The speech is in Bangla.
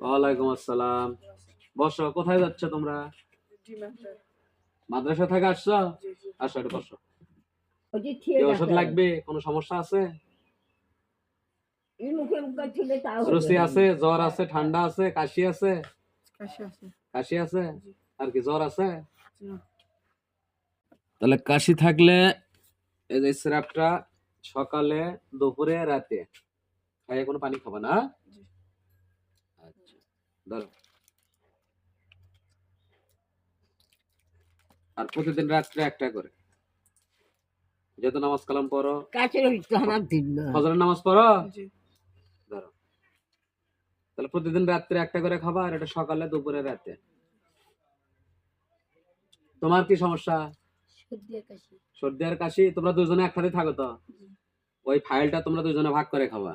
ওয়ালাইকুম আসসালাম। বসো কোথায় যাচ্ছ তোমরা? মাদ্রাসা থেকে আসছো? আসো বসো। ওষুধ লাগবে? কোনো সমস্যা আছে? রুচি আছে? জ্বর আছে? ঠান্ডা আছে? কাশি আছে? কাশি আছে। আর কি জ্বর আছে? তাহলে কাশি থাকলে এই যে সিরাপটা সকালে দুপুরে রাতে। খাইয়ে কোনো পানি খাবা না? আচ্ছা ধরো। আর প্রতিদিন রাত্রে একটা করে। যেহেতু নামাজ কালাম পড়ো। কাছের ওই আমার দিন না। ফজরের নামাজ পড়ো? ধরো। তাহলে প্রতিদিন রাত্রে একটা করে খাবা আর এটা সকালে দুপুরে রাতে। তোমার কি সমস্যা? সর্দি আর কাশি। তোমরা দুজনে একসাথে থাকো তো? ওই ফাইলটা তোমরা দুজনে ভাগ করে খাবা।